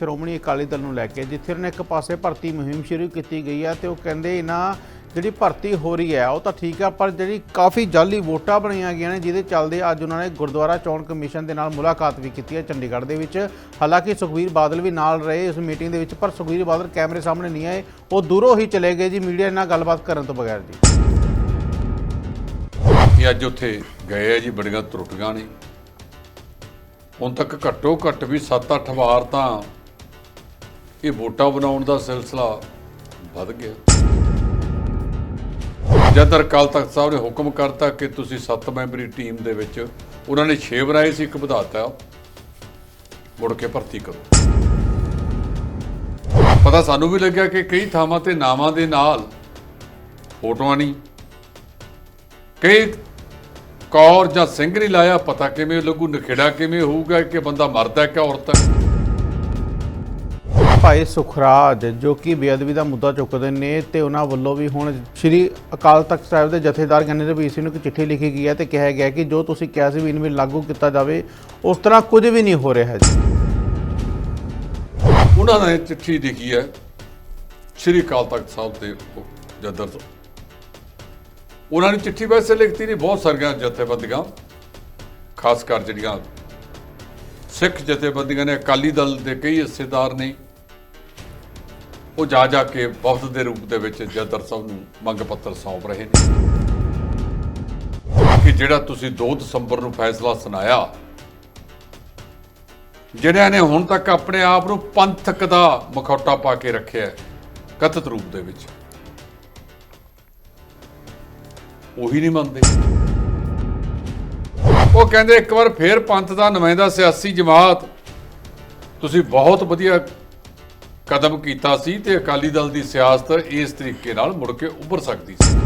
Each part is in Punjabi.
ਸ਼੍ਰੋਮਣੀ ਅਕਾਲੀ ਦਲ ਨੂੰ ਲੈ ਕੇ, ਜਿੱਥੇ ਉਹਨਾਂ ਨੇ ਇੱਕ ਪਾਸੇ ਭਰਤੀ ਮੁਹਿੰਮ ਸ਼ੁਰੂ ਕੀਤੀ ਗਈ ਹੈ ਤੇ ਉਹ ਕਹਿੰਦੇ ਇਹਨਾਂ ਜਿਹੜੀ ਭਰਤੀ ਹੋ ਰਹੀ ਹੈ, ਉਹ ਤਾਂ ਠੀਕ ਆ, ਪਰ ਜਿਹੜੀ ਕਾਫੀ ਜਾਲੀ ਵੋਟਾਂ ਬਣੀਆਂ ਗਈਆਂ ਨੇ, ਜਿਹਦੇ ਚੱਲਦੇ ਅੱਜ ਉਹਨਾਂ ਨੇ ਗੁਰਦੁਆਰਾ ਚੋਣ ਕਮਿਸ਼ਨ ਦੇ ਨਾਲ ਮੁਲਾਕਾਤ ਵੀ ਕੀਤੀ ਹੈ ਚੰਡੀਗੜ੍ਹ ਦੇ ਵਿੱਚ। ਹਾਲਾਂਕਿ ਸੁਖਬੀਰ ਬਾਦਲ ਵੀ ਨਾਲ ਰਹੇ ਇਸ ਮੀਟਿੰਗ ਦੇ ਵਿੱਚ, ਪਰ ਸੁਖਬੀਰ ਬਾਦਲ ਕੈਮਰੇ ਸਾਹਮਣੇ ਨਹੀਂ ਆਏ, ਉਹ ਦੂਰੋਂ ਹੀ ਚਲੇ ਗਏ ਜੀ ਮੀਡੀਆ ਨਾਲ ਗੱਲਬਾਤ ਕਰਨ ਤੋਂ ਬਗੈਰ ਜੀ। ਇਹ ਅੱਜ ਉੱਥੇ ਗਏ ਆ ਜੀ, ਬੜੀਆਂ ਤਰੁੱਟੀਆਂ ਨੇ। ਹੁਣ ਤੱਕ ਘੱਟੋ ਘੱਟ ਵੀ 7-8 ਵਾਰ ਤਾਂ ਇਹ ਵੋਟਾਂ ਬਣਾਉਣ ਦਾ ਸਿਲਸਿਲਾ ਵੱਧ ਗਿਆ। ਜਦ ਅਕਾਲ ਤਖਤ ਸਾਹਿਬ ਨੇ ਹੁਕਮ ਕਰਤਾ ਕਿ ਤੁਸੀਂ 7 ਮੈਂਬਰੀ ਟੀਮ ਦੇ ਵਿੱਚ ਉਹਨਾਂ ਨੇ 6 ਬਣਾਏ ਸੀ, ਇੱਕ ਵਧਾਤਾ। ਮੁੜ ਕੇ ਭਰਤੀ ਕਰੋ। ਪਤਾ ਸਾਨੂੰ ਵੀ ਲੱਗਿਆ ਕਿ ਕਈ ਥਾਵਾਂ ਤੇ ਨਾਵਾਂ ਦੇ ਨਾਲ ਫੋਟੋਆਂ ਨਹੀਂ। ਕਈ ਕੌਰ ਜਾਂ ਸਿੰਘ ਨਹੀਂ ਲਾਇਆ, ਪਤਾ ਕਿਵੇਂ ਲੱਗੂ, ਨਖੇੜਾ ਕਿਵੇਂ ਹੋਊਗਾ ਕਿ ਬੰਦਾ ਮਰਦਾ ਹੈ ਕਿ ਔਰਤ ਹੈ? ਭਾਈ ਸੁਖਰਾਜ, ਜੋ ਕਿ ਬੇਅਦਬੀ ਦਾ ਮੁੱਦਾ ਚੁੱਕਦੇ ਨੇ ਤੇ ਉਹਨਾਂ ਵੱਲੋਂ ਵੀ ਹੁਣ ਸ੍ਰੀ ਅਕਾਲ ਤਖਤ ਸਾਹਿਬ ਦੇ ਜਥੇਦਾਰ ਗਿਆਨੀ ਰਵੀਰ ਸਿੰਘ ਨੂੰ ਇੱਕ ਚਿੱਠੀ ਲਿਖੀ ਗਈ ਹੈ ਤੇ ਕਿਹਾ ਗਿਆ ਕਿ ਜੋ ਤੁਸੀਂ ਕਿਹਾ ਸੀ ਵੀ ਇਹਨੂੰ ਵੀ ਲਾਗੂ ਕੀਤਾ ਜਾਵੇ, ਉਸ ਤਰ੍ਹਾਂ ਕੁਝ ਵੀ ਨਹੀਂ ਹੋ ਰਿਹਾ ਜੀ। ਉਹਨਾਂ ਨੇ ਚਿੱਠੀ ਲਿਖੀ ਹੈ ਸ਼੍ਰੀ ਅਕਾਲ ਤਖਤ ਸਾਹਿਬ ਦੇ ਜਦਰ ਤੋਂ। ਉਹਨਾਂ ਨੇ ਚਿੱਠੀ ਵੈਸੇ ਲਿਖਤੀ ਨਹੀਂ, ਬਹੁਤ ਸਾਰੀਆਂ ਜਥੇਬੰਦੀਆਂ, ਖਾਸ ਕਰ ਜਿਹੜੀਆਂ ਸਿੱਖ ਜਥੇਬੰਦੀਆਂ ਨੇ, ਅਕਾਲੀ ਦਲ ਦੇ ਕਈ ਹਿੱਸੇਦਾਰ ਨੇ ਉਹ ਜਾ ਜਾ ਕੇ ਵਫਦ ਦੇ ਰੂਪ ਦੇ ਵਿੱਚ ਜਦਰ ਸਾਹਿਬ ਨੂੰ ਮੰਗ ਪੱਤਰ ਸੌਂਪ ਰਹੇ ਨੇ। ਕਿ ਜਿਹੜਾ ਤੁਸੀਂ 2 ਦਸੰਬਰ ਨੂੰ ਫੈਸਲਾ ਸੁਣਾਇਆ, ਜਿਹੜਿਆਂ ਨੇ ਹੁਣ ਤੱਕ ਆਪਣੇ ਆਪ ਨੂੰ ਪੰਥਕ ਦਾ ਮਖੌਟਾ ਪਾ ਕੇ ਰੱਖਿਆ ਕਥਿਤ ਰੂਪ ਦੇ ਵਿੱਚ। ਉਹੀ ਨਹੀਂ ਮੰਨਦੇ। ਉਹ ਕਹਿੰਦੇ ਇੱਕ ਵਾਰ ਫੇਰ ਪੰਥ ਦਾ ਨੁਮਾਇੰਦਾ ਸਿਆਸੀ ਜਮਾਤ, ਤੁਸੀਂ ਬਹੁਤ ਵਧੀਆ ਕਦਮ ਕੀਤਾ ਸੀ ਤੇ ਅਕਾਲੀ ਦਲ ਦੀ ਸਿਆਸਤ ਇਸ ਤਰੀਕੇ ਨਾਲ ਮੁੜ ਕੇ ਉੱਭਰ ਸਕਦੀ ਸੀ।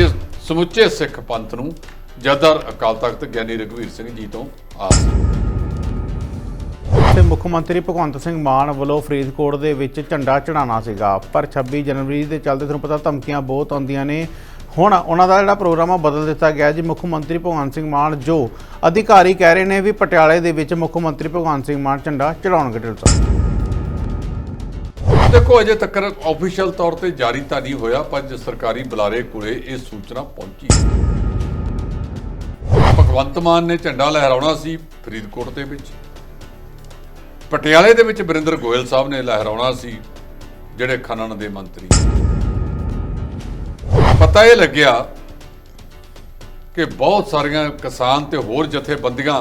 ਇਸ ਸਮੁੱਚੇ ਸਿੱਖ ਪੰਥ ਨੂੰ ਜਦਰ ਅਕਾਲ ਤਖਤ ਗਿਆਨੀ ਰਘਵੀਰ ਸਿੰਘ ਜੀ ਤੋਂ ਆਸ। ਤੇ ਮੁੱਖ ਮੰਤਰੀ ਭਗਵੰਤ ਸਿੰਘ ਮਾਨ ਵੱਲੋਂ ਫਰੀਦਕੋਟ ਦੇ ਵਿੱਚ ਝੰਡਾ ਚੜਾਉਣਾ ਸੀਗਾ, ਪਰ 26 ਜਨਵਰੀ ਦੇ ਚੱਲਦੇ ਤੁਹਾਨੂੰ ਪਤਾ ਧਮਕੀਆਂ ਬਹੁਤ ਆਉਂਦੀਆਂ ਨੇ। ਹੁਣ ਉਹਨਾਂ ਦਾ ਜਿਹੜਾ ਪ੍ਰੋਗਰਾਮ ਆ ਬਦਲ ਦਿੱਤਾ ਗਿਆ ਜੀ। ਮੁੱਖ ਮੰਤਰੀ ਭਗਵੰਤ ਸਿੰਘ ਮਾਨ ਜੋ ਅਧਿਕਾਰੀ ਕਹਿ ਰਹੇ ਨੇ ਵੀ ਪਟਿਆਲੇ ਦੇ ਵਿੱਚ ਮੁੱਖ ਮੰਤਰੀ ਭਗਵੰਤ ਸਿੰਘ ਮਾਨ ਝੰਡਾ ਚੜਾਉਣਗੇ ਢਿੱਲੋਂ ਦੇਖੋ, ਅਜੇ ਤੱਕ ਆਫੀਸ਼ੀਅਲ ਤੌਰ ਤੇ ਜਾਰੀ ਤਾਂ ਨਹੀਂ ਹੋਇਆ, ਪਰ ਸਰਕਾਰੀ ਬੁਲਾਰੇ ਕੋਲੇ ਇਹ ਸੂਚਨਾ ਪਹੁੰਚੀ ਭਗਵੰਤ ਮਾਨ ਨੇ ਝੰਡਾ ਲਹਿਰਾਉਣਾ ਸੀ ਫਰੀਦਕੋਟ ਦੇ ਵਿੱਚ। ਪਟਿਆਲੇ ਦੇ ਵਿੱਚ ਬਰਿੰਦਰ ਗੋਇਲ ਸਾਹਿਬ ਨੇ ਲਹਿਰਾਉਣਾ ਸੀ, ਜਿਹੜੇ ਖਨਨ ਦੇ ਮੰਤਰੀ। ਪਤਾ ਇਹ ਲੱਗਿਆ ਕਿ ਬਹੁਤ ਸਾਰੀਆਂ ਕਿਸਾਨ ਤੇ ਹੋਰ ਜਥੇਬੰਦੀਆਂ,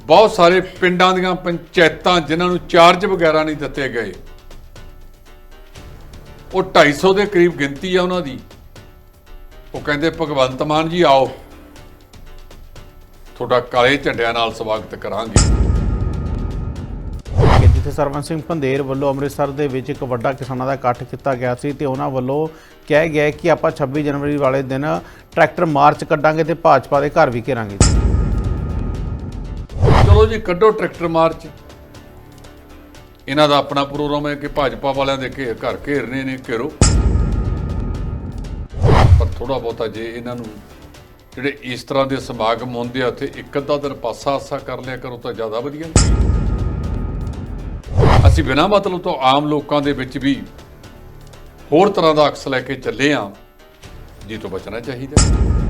ਬਹੁਤ ਸਾਰੇ ਪਿੰਡਾਂ ਦੀਆਂ ਪੰਚਾਇਤਾਂ ਜਿਨ੍ਹਾਂ ਨੂੰ ਚਾਰਜ ਵਗੈਰਾ ਨਹੀਂ ਦਿੱਤੇ ਗਏ। ਉਹ 250 ਦੇ ਕਰੀਬ ਗਿਣਤੀ ਆ ਉਹਨਾਂ ਦੀ। ਉਹ ਕਹਿੰਦੇ, ਭਗਵੰਤ ਮਾਨ ਜੀ ਆਓ, ਤੁਹਾਡਾ ਕਾਲੇ ਝੰਡਿਆਂ ਨਾਲ ਸਵਾਗਤ ਕਰਾਂਗੇ। ਜਿੱਥੇ ਸਰਵਨ ਸਿੰਘ ਪੰਧੇਰ ਵੱਲੋਂ ਅੰਮ੍ਰਿਤਸਰ ਦੇ ਵਿੱਚ ਇੱਕ ਵੱਡਾ ਕਿਸਾਨਾਂ ਦਾ ਇਕੱਠ ਕੀਤਾ ਗਿਆ ਸੀ ਤੇ ਉਹਨਾਂ ਵੱਲੋਂ ਕਿਹਾ ਗਿਆ ਕਿ ਆਪਾਂ 26 ਜਨਵਰੀ ਵਾਲੇ ਦਿਨ ਟਰੈਕਟਰ ਮਾਰਚ ਕੱਢਾਂਗੇ ਤੇ ਭਾਜਪਾ ਦੇ ਘਰ ਵੀ ਘੇਰਾਂਗੇ। ਚਲੋ ਜੀ, ਕੱਢੋ ਟਰੈਕਟਰ ਮਾਰਚ। ਇਹਨਾਂ ਦਾ ਆਪਣਾ ਪ੍ਰੋਗਰਾਮ ਹੈ ਕਿ ਭਾਜਪਾ ਵਾਲਿਆਂ ਦੇ ਘੇ- ਘਰ ਘੇਰਨੇ ਨੇ, ਘੇਰੋ। ਪਰ ਥੋੜਾ ਬਹੁਤਾ ਜੇ ਇਹਨਾਂ ਨੂੰ ਜਿਹੜੇ ਇਸ ਤਰ੍ਹਾਂ ਦੇ ਸਮਾਗਮ ਹੁੰਦੇ ਆ, ਉੱਥੇ ਇੱਕ ਅੱਧਾ ਦਿਨ ਪਾਸਾ ਆਸਾ ਕਰ ਲਿਆ ਕਰੋ ਤਾਂ ਜ਼ਿਆਦਾ ਵਧੀਆ। ਅਸੀਂ ਬਿਨਾਂ ਮਤਲਬ ਤੋਂ ਆਮ ਲੋਕਾਂ ਦੇ ਵਿੱਚ ਵੀ ਹੋਰ ਤਰ੍ਹਾਂ ਦਾ ਅਕਸ ਲੈ ਕੇ ਚੱਲੇ ਆ ਜੀ ਤੋਂ ਬਚਣਾ ਚਾਹੀਦਾ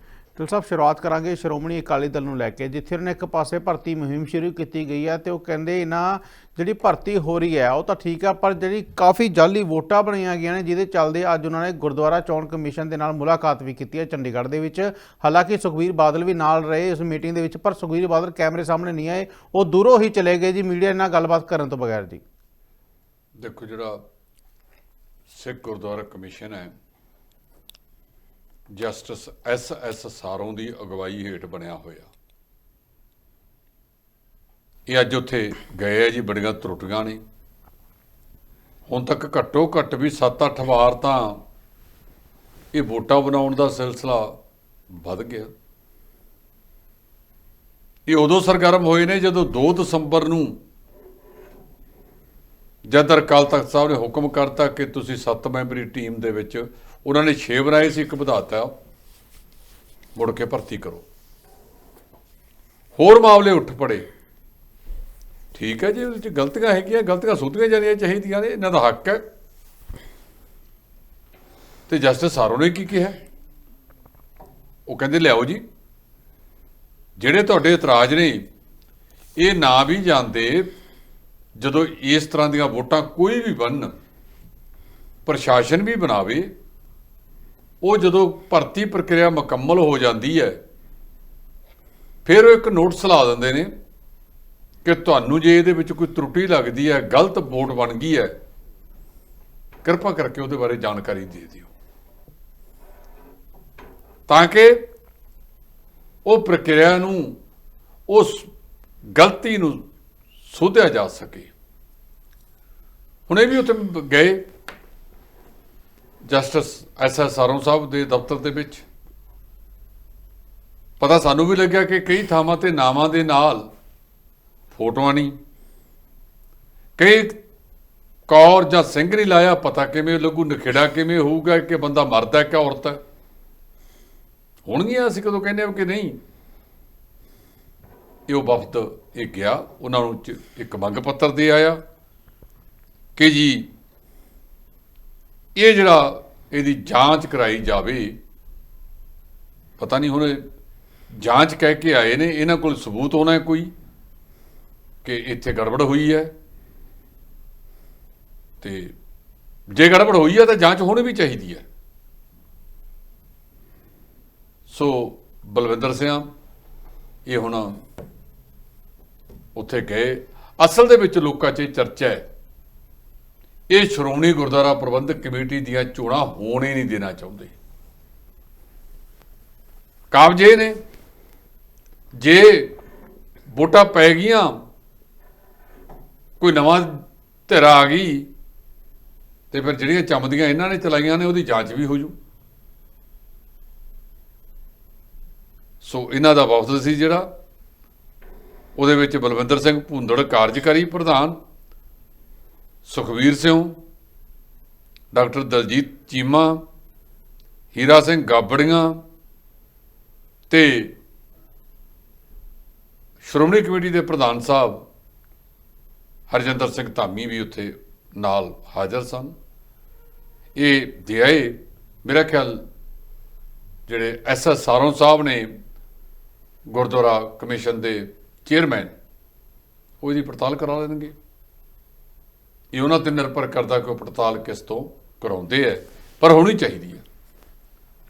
ਢਿੱਲੋਂ ਸਾਹਿਬ ਸ਼ੁਰੂਆਤ ਕਰਾਂਗੇ ਸ਼੍ਰੋਮਣੀ ਅਕਾਲੀ ਦਲ ਨੂੰ ਲੈ ਕੇ, ਜਿੱਥੇ ਉਹਨੇ ਇੱਕ ਪਾਸੇ ਭਰਤੀ ਮੁਹਿੰਮ ਸ਼ੁਰੂ ਕੀਤੀ ਗਈ ਹੈ ਤੇ ਉਹ ਕਹਿੰਦੇ ਇਹਨਾਂ ਜਿਹੜੀ ਭਰਤੀ ਹੋ ਰਹੀ ਹੈ, ਉਹ ਤਾਂ ਠੀਕ ਆ ਪਰ ਜਿਹੜੀ ਕਾਫੀ ਜਾਲੀ ਵੋਟਾਂ ਬਣੀਆਂ ਗਈਆਂ ਨੇ, ਜਿਹਦੇ ਚੱਲਦੇ ਅੱਜ ਉਹਨਾਂ ਨੇ ਗੁਰਦੁਆਰਾ ਚੋਣ ਕਮਿਸ਼ਨ ਦੇ ਨਾਲ ਮੁਲਾਕਾਤ ਵੀ ਕੀਤੀ ਹੈ ਚੰਡੀਗੜ੍ਹ ਦੇ ਵਿੱਚ। ਹਾਲਾਂਕਿ ਸੁਖਬੀਰ ਬਾਦਲ ਵੀ ਨਾਲ ਰਹੇ ਇਸ ਮੀਟਿੰਗ ਦੇ ਵਿੱਚ, ਪਰ ਸੁਖਬੀਰ ਬਾਦਲ ਕੈਮਰੇ ਸਾਹਮਣੇ ਨਹੀਂ ਆਏ, ਉਹ ਦੂਰੋਂ ਹੀ ਚਲੇ ਗਏ ਜੀ ਮੀਡੀਆ ਨਾਲ ਗੱਲਬਾਤ ਕਰਨ ਤੋਂ ਬਗੈਰ ਜੀ। ਦੇਖੋ ਜਿਹੜਾ ਸਿੱਖ ਗੁਰਦੁਆਰਾ ਕਮਿਸ਼ਨ ਹੈ ਜਸਟਿਸ ਐਸ ਐਸ ਸਾਰੋਂ ਦੀ ਅਗਵਾਈ ਹੇਠ ਬਣਿਆ ਹੋਇਆ। ਇਹ ਅੱਜ ਉੱਥੇ ਗਏ ਆ ਜੀ, ਬੜੀਆਂ ਤਰੁੱਟੀਆਂ ਨੇ। ਹੁਣ ਤੱਕ ਘੱਟੋ ਘੱਟ ਵੀ 7-8 ਵਾਰ ਤਾਂ ਇਹ ਵੋਟਾਂ ਬਣਾਉਣ ਦਾ ਸਿਲਸਿਲਾ ਵੱਧ ਗਿਆ। ਇਹ ਉਦੋਂ ਸਰਗਰਮ ਹੋਏ ਨੇ ਜਦੋਂ 2 ਦਸੰਬਰ ਨੂੰ ਜਦ ਅਕਾਲ ਤਖਤ ਸਾਹਿਬ ਨੇ ਹੁਕਮ ਕਰਤਾ ਕਿ ਤੁਸੀਂ 7 ਮੈਂਬਰੀ ਟੀਮ ਦੇ ਵਿੱਚ ਉਹਨਾਂ ਨੇ 6 ਬਣਾਏ ਸੀ, ਇੱਕ ਵਧਾਤਾ। ਮੁੜ ਕੇ ਭਰਤੀ ਕਰੋ। ਹੋਰ ਮਾਮਲੇ ਉੱਠ ਪੜੇ। ਠੀਕ ਹੈ ਜੀ, ਉਹਦੇ ਚ ਗਲਤੀਆਂ ਹੈਗੀਆਂ, ਗਲਤੀਆਂ ਸੁਧਰੀਆਂ ਜਾਣੀਆਂ ਚਾਹੀਦੀਆਂ ਨੇ, ਇਹਨਾਂ ਦਾ ਹੱਕ ਹੈ। ਤੇ ਜਸਟਿਸ ਸਾਰੋ ਨੇ ਕੀ ਕਿਹਾ? ਉਹ ਕਹਿੰਦੇ, ਲਿਆਓ ਜੀ, ਜਿਹੜੇ ਤੁਹਾਡੇ ਇਤਰਾਜ਼ ਨੇ, ਇਹ ਨਾ ਵੀ ਜਾਂਦੇ, ਜਦੋਂ ਇਸ ਤਰ੍ਹਾਂ ਦੀਆਂ ਵੋਟਾਂ ਕੋਈ ਵੀ ਬਣਨ, ਪ੍ਰਸ਼ਾਸਨ ਵੀ ਬਣਾਵੇ ਉਹ ਜਦੋਂ ਭਰਤੀ ਪ੍ਰਕਿਰਿਆ ਮੁਕੰਮਲ ਹੋ ਜਾਂਦੀ ਹੈ, ਫਿਰ ਉਹ ਇੱਕ ਨੋਟਿਸ ਲਾ ਦਿੰਦੇ ਨੇ ਕਿ ਤੁਹਾਨੂੰ ਜੇ ਇਹਦੇ ਵਿੱਚ ਕੋਈ ਤਰੁੱਟੀ ਲੱਗਦੀ ਹੈ, ਗਲਤ ਵੋਟ ਬਣ ਗਈ ਹੈ, ਕਿਰਪਾ ਕਰਕੇ ਉਹਦੇ ਬਾਰੇ ਜਾਣਕਾਰੀ ਦੇ ਦਿਓ। ਤਾਂ ਕਿ ਉਹ ਪ੍ਰਕਿਰਿਆ ਨੂੰ, ਉਸ ਗਲਤੀ ਨੂੰ ਸੋਧਿਆ ਜਾ ਸਕੇ। ਹੁਣੇ ਵੀ ਉੱਥੇ ਗਏ justice S S Saron sahib ਦੇ ਦਫ਼ਤਰ ਦੇ ਵਿੱਚ। ਪਤਾ ਸਾਨੂੰ ਵੀ ਲੱਗਿਆ ਕਿ ਕਈ ਥਾਵਾਂ ਤੇ ਨਾਵਾਂ ਦੇ ਨਾਲ ਫੋਟੋਆਂ ਨਹੀਂ। ਕਈ ਕੌਰ ਜਾਂ ਸਿੰਘ ਨਹੀਂ ਲਾਇਆ, ਪਤਾ ਕਿਵੇਂ ਲੱਗੂ, ਨਖੇੜਾ ਕਿਵੇਂ ਹੋਊਗਾ, ਕਿ ਬੰਦਾ ਮਰਦਾ ਹੈ ਕਿ ਔਰਤ ਹੈ। ਹੋਣਗੀਆਂ ਅਸੀਂ ਕਦੋਂ ਕਹਿੰਦੇ ਹਾਂ ਕਿ ਨਹੀਂ? ਇਹ ਉਹ ਵਫਦ, ਇਹ ਗਿਆ, ਉਹਨਾਂ ਨੂੰ ਇੱਕ ਮੰਗ ਪੱਤਰ ਦੇ ਆਇਆ ਕਿ ਜੀ, ਇਹ ਜਿਹੜਾ ਇਹਦੀ ਜਾਂਚ ਕਰਾਈ ਜਾਵੇ। ਪਤਾ ਨਹੀਂ ਹੁਣ ਜਾਂਚ ਕਹਿ ਕੇ ਆਏ ਨੇ, ਇਹਨਾਂ ਕੋਲ ਸਬੂਤ ਹੋਣਾ ਹੈ ਕੋਈ ਕਿ ਇੱਥੇ ਗੜਬੜ ਹੋਈ ਹੈ? ਤੇ ਜੇ ਗੜਬੜ ਹੋਈ ਹੈ ਤਾਂ ਜਾਂਚ ਹੋਣੀ ਵੀ ਚਾਹੀਦੀ ਹੈ। ਸੋ ਬਲਵਿੰਦਰ ਸਿੰਘ ਇਹ ਹੁਣ ਉੱਥੇ ਗਏ। ਅਸਲ ਦੇ ਵਿੱਚ ਲੋਕਾਂ 'ਚ ਇਹ ਚਰਚਾ ਹੈ। ਇਹ ਸ਼੍ਰੋਮਣੀ ਗੁਰਦੁਆਰਾ ਪ੍ਰਬੰਧਕ ਕਮੇਟੀ ਦੀਆਂ ਚੋਣਾਂ ਹੋਣ ਹੀ ਨਹੀਂ ਦੇਣਾ ਚਾਹੁੰਦੇ। ਕਾਬਜੇ ਨੇ। ਜੇ ਵੋਟਾਂ ਪੈ ਗਈਆਂ, ਕੋਈ ਨਵਾਂ ਧਿਰਾ ਆ ਗਈ, ਤੇ ਫਿਰ ਜਿਹੜੀਆਂ ਚਮਦੀਆਂ ਇਹਨਾਂ ਨੇ ਚਲਾਈਆਂ ਨੇ, ਉਹਦੀ ਜਾਂਚ ਵੀ ਹੋ ਜੂ। ਸੋ ਇਹਨਾਂ ਦਾ ਵਫਦ ਸੀ ਜਿਹੜਾ, ਉਹਦੇ ਵਿੱਚ ਬਲਵਿੰਦਰ ਸਿੰਘ ਭੁੰਦੜ ਕਾਰਜਕਾਰੀ ਪ੍ਰਧਾਨ ਸੁਖਵੀਰ ਸਿੰਘ, ਡਾਕਟਰ ਦਲਜੀਤ ਚੀਮਾ, ਹੀਰਾ ਸਿੰਘ ਗਾਬੜੀਆਂ ਤੇ ਸ਼੍ਰੋਮਣੀ ਕਮੇਟੀ ਦੇ ਪ੍ਰਧਾਨ ਸਾਹਿਬ ਹਰਜਿੰਦਰ ਸਿੰਘ ਧਾਮੀ ਵੀ ਉੱਥੇ ਨਾਲ ਹਾਜ਼ਰ ਸਨ। ਇਹ ਦਿਆਏ ਮੇਰਾ ਖਿਆਲ ਜਿਹੜੇ ਐਸ ਐਸ ਸਾਰੋਂ ਸਾਹਿਬ ਨੇ ਗੁਰਦੁਆਰਾ ਕਮਿਸ਼ਨ ਦੇ ਚੇਅਰਮੈਨ, ਉਹ ਇਹਦੀ ਪੜਤਾਲ ਕਰਾ ਲੈਣਗੇ। ਇਹ ਉਹਨਾਂ ਤੇ ਨਿਰਭਰ ਕਰਦਾ ਕਿ ਉਹ ਪੜਤਾਲ ਕਿਸ ਤੋਂ ਕਰਾਉਂਦੇ ਐ ਪਰ ਹੋਣੀ ਚਾਹੀਦੀ ਹੈ